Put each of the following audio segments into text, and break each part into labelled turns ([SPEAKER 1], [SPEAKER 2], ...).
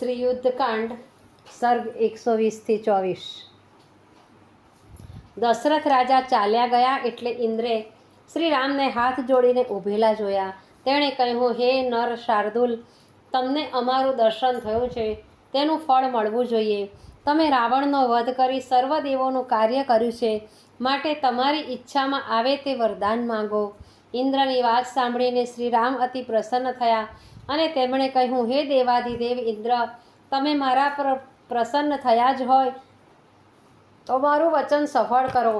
[SPEAKER 1] શ્રી યુદ્ધકાંડ સર્ગ એકસો વીસથી ચોવીસ. દશરથ રાજા ચાલ્યા ગયા એટલે ઇન્દ્રે શ્રી રામને હાથ જોડીને ઊભેલા જોયા. તેણે કહ્યું, હે નર શાર્દુલ, તમને અમારું દર્શન થયું છે. તેનું ફળ મળવું જોઈએ. તમે રાવણનો વધ કરી સર્વ દેવોનું કાર્ય કર્યું છે. માટે તમારી ઈચ્છામાં આવે તે વરદાન માંગો. ઇન્દ્રની વાત સાંભળીને શ્રી રામ અતિ પ્રસન્ન થયા અને તેમણે કહ્યું, હે દેવાધિદેવ ઇન્દ્ર, તમે મારા પર પ્રસન્ન થયા જ હોય તો મારું વચન સફળ કરો.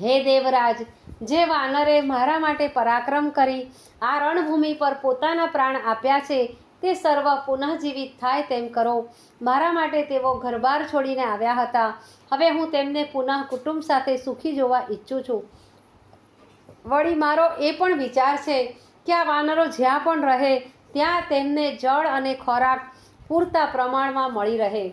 [SPEAKER 1] હે દેવરાજ, જે વાનરે મારા માટે પરાક્રમ કરી, આ રણભૂમિ પર પોતાના પ્રાણ આપ્યા છે, તે સર્વ પુનઃજીવિત થાય તેમ કરો. મારા માટે તેઓ ઘરબાર છોડીને આવ્યા હતા. હવે હું તેમને પુનઃ કુટુંબ સાથે સુખી જોવા ઈચ્છું છું. વળી મારો એ પણ વિચાર છે કે આ વાનરો જ્યાં પણ રહે, ત્યાં તેમને જળ અને ખોરાક પૂરતા પ્રમાણમાં મળી રહે.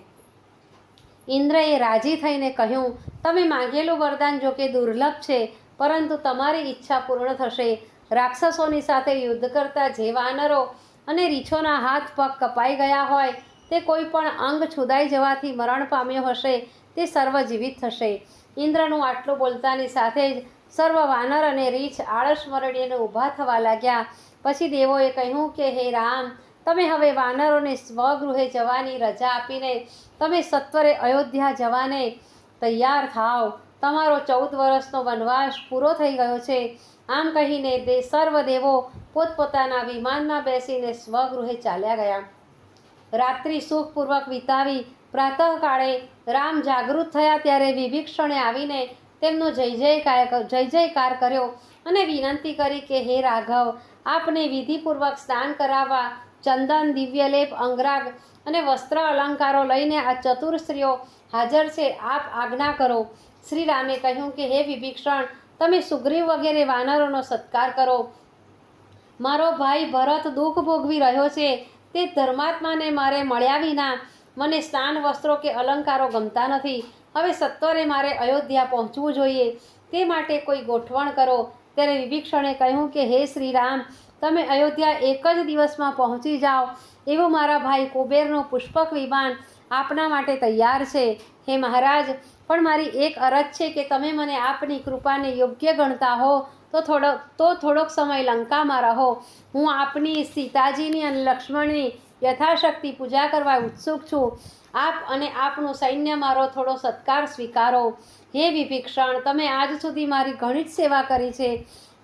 [SPEAKER 1] ઇન્દ્રએ રાજી થઈને કહ્યું, તમે માંગેલું વરદાન જો કે દુર્લભ છે, પરંતુ તમારી ઈચ્છા પૂર્ણ થશે. રાક્ષસોની સાથે યુદ્ધ કરતા જે વાનરો અને રીછોના હાથ પગ કપાઈ ગયા હોય, તે કોઈ પણ અંગ છુદાઈ જવાથી મરણ પામ્યો હશે, તે સર્વ જીવિત થશે. ઇન્દ્રનું આટલું બોલતાની સાથે જ સર્વ વાનર અને રીછ આળસ મરડીને ઊભા થવા લાગ્યા. પછી દેવોએ કહ્યું કે, હે રામ, તમે હવે વાનરોને સ્વગૃહે જવાની રજા આપીને તમે સત્વરે અયોધ્યા જવાને તૈયાર થાવ તમારો ચૌદ વર્ષનો વનવાસ પૂરો થઈ ગયો છે. આમ કહીને તે સર્વ દેવો પોતપોતાના વિમાનમાં બેસીને સ્વગૃહે ચાલ્યા ગયા. રાત્રિ સુખપૂર્વક વિતાવી, પ્રાતઃકાળે રામ જાગૃત થયા ત્યારે વિભીક્ષણે આવીને તેમનો જય જયકાર જય જયકાર કર્યો અને વિનંતી કરી કે હે રાઘવ, આપને વિધિપૂર્વક સ્નાન કરાવવા ચંદન, દિવ્યલેપ, અંગરાગ અને વસ્ત્ર અલંકારો લઈને આ ચતુર સ્ત્રીઓ હાજર છે. આપ આજ્ઞા કરો. શ્રી રામે કહ્યું કે, હે વિભીક્ષણ તમે સુગ્રીવ વગેરે વાનરોનો સત્કાર કરો. મારો ભાઈ ભરત દુઃખ ભોગવી રહ્યો છે. તે ધર્માત્માને મારે મળ્યા વિના મને સ્નાન વસ્ત્રો કે અલંકારો ગમતા નથી. હવે સત્વરે મારે અયોધ્યા પહોંચવું જોઈએ. તે માટે કોઈ ગોઠવણ કરો. ત્યારે વિભીક્ષણે કહ્યું કે, હે શ્રી રામ તમે અયોધ્યા એક જ દિવસમાં પહોંચી જાઓ. એવું મારા ભાઈ કુબેરનો પુષ્પક વિમાન આપના માટે તૈયાર છે. હે મહારાજ, પણ મારી એક અરજ છે કે તમે મને આપની કૃપાને યોગ્ય ગણતા હો, તો થોડો, તો થોડોક સમય લંકામાં રહો. હું આપની સીતાજીની અને લક્ષ્મણની યથાશક્તિ પૂજા કરવા ઉત્સુક છું. આપ અને આપનું સૈન્ય મારો થોડો સત્કાર સ્વીકારો. હે વિભીક્ષણ તમે આજ સુધી મારી ઘણી જ સેવા કરી છે.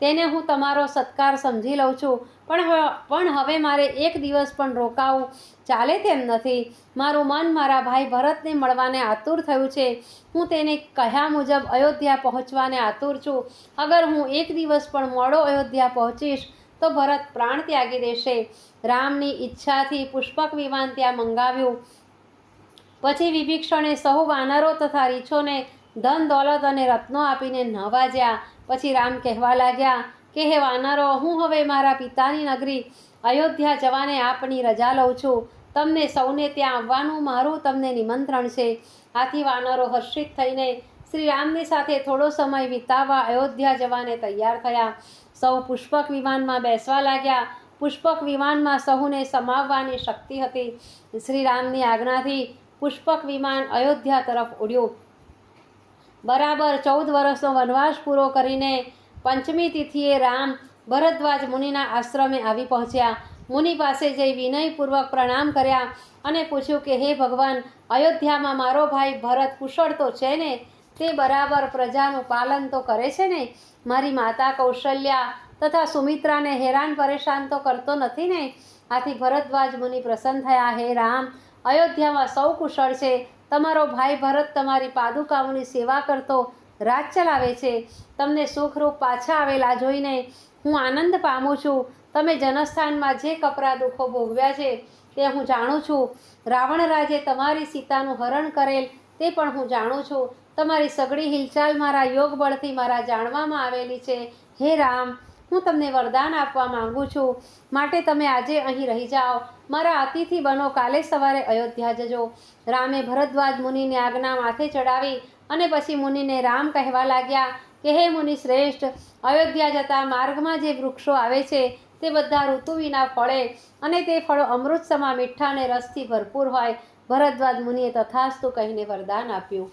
[SPEAKER 1] તેને હું તમારો સત્કાર સમજી લઉં છું. પણ પણ હવે મારે એક દિવસ પણ રોકાવું ચાલે તેમ નથી. મારું મન મારા ભાઈ ભરતને મળવાને આતુર થયું છે. હું તેને કહ્યા મુજબ અયોધ્યા પહોંચવાને આતુર છું. અગર હું એક દિવસ પણ મોડો અયોધ્યા પહોંચીશ, તો ભરત પ્રાણ ત્યાગી દેશે. રામની ઈચ્છાથી પુષ્પક વિમાન ત્યાં મંગાવ્યું. પછી વિભીક્ષણે સહુ વાનરો તથા રીછોને ધન, દોલત અને રત્નો આપીને નવાજ્યા. પછી રામ કહેવા લાગ્યા, કે હે વાનરો, હું હવે મારા પિતાની નગરી અયોધ્યા જવાને આપની રજા લઉં છું. તમને સૌને ત્યાં આવવાનું મારું તમને નિમંત્રણ છે. આથી વાનરો હર્ષિત થઈને શ્રી રામની સાથે થોડો સમય વિતાવવા અયોધ્યા જવાને તૈયાર થયા. સૌ પુષ્પક વિમાનમાં બેસવા લાગ્યા. પુષ્પક વિમાનમાં સહુને સમાવવાની શક્તિ હતી. શ્રી રામની આજ્ઞાથી પુષ્પક વિમાન અયોધ્યા તરફ ઉડ્યું. બરાબર ચૌદ વર્ષનો વનવાસ પૂરો કરીને પંચમી તિથિએ રામ ભરદ્વાજ મુનિના આશ્રમે આવી પહોંચ્યા. મુનિ પાસે જઈ વિનયપૂર્વક પ્રણામ કર્યા અને પૂછ્યું કે, હે ભગવાન, અયોધ્યામાં મારો ભાઈ ભરત કુશળ તો છે ને? તે બરાબર પ્રજાનું પાલન તો કરે છે ને? મારી માતા કૌશલ્યા તથા સુમિત્રાને હેરાન પરેશાન તો કરતો નથી ને? આથી ભરદ્વાજ મુનિ પ્રસન્ન થયા, હે રામ અયોધ્યામાં સૌ કુશળ છે. તમારો ભાઈ ભરત તમારી પાદુકાઓની સેવા કરતો રાજ ચલાવે છે. તમને સુખરૂપ પાછા આવેલા જોઈને હું આનંદ પામું છું. તમે જનસ્થાનમાં જે કપરા દુઃખો ભોગવ્યા છે તે હું જાણું છું. રાવણ રાજે તમારી સીતાનું હરણ કરેલ તે પણ હું જાણું છું. તમારી સગળી હિલચાલ મારા યોગ બળથી મારા જાણવામાં આવેલી છે. હે રામ હું તમને વરદાન આપવા માંગુ છું. માટે તમે આજે અહીં રહી જાઓ. મારા અતિથિ બનો, કાલે સવારે અયોધ્યા જજો. રામે ભરદ્વાજ મુનિને આજ્ઞા માથે ચડાવી અને પછી મુનિને રામ કહેવા લાગ્યા કે, હે મુનિ શ્રેષ્ઠ, અયોધ્યા જતા માર્ગમાં જે વૃક્ષો આવે છે, તે બધા ઋતુ વિના ફળે અને તે ફળો અમૃત સમા મીઠા અને રસથી ભરપૂર હોય. ભરદ્વાજ મુનિએ તથાસ્તુ કહીને વરદાન આપ્યું.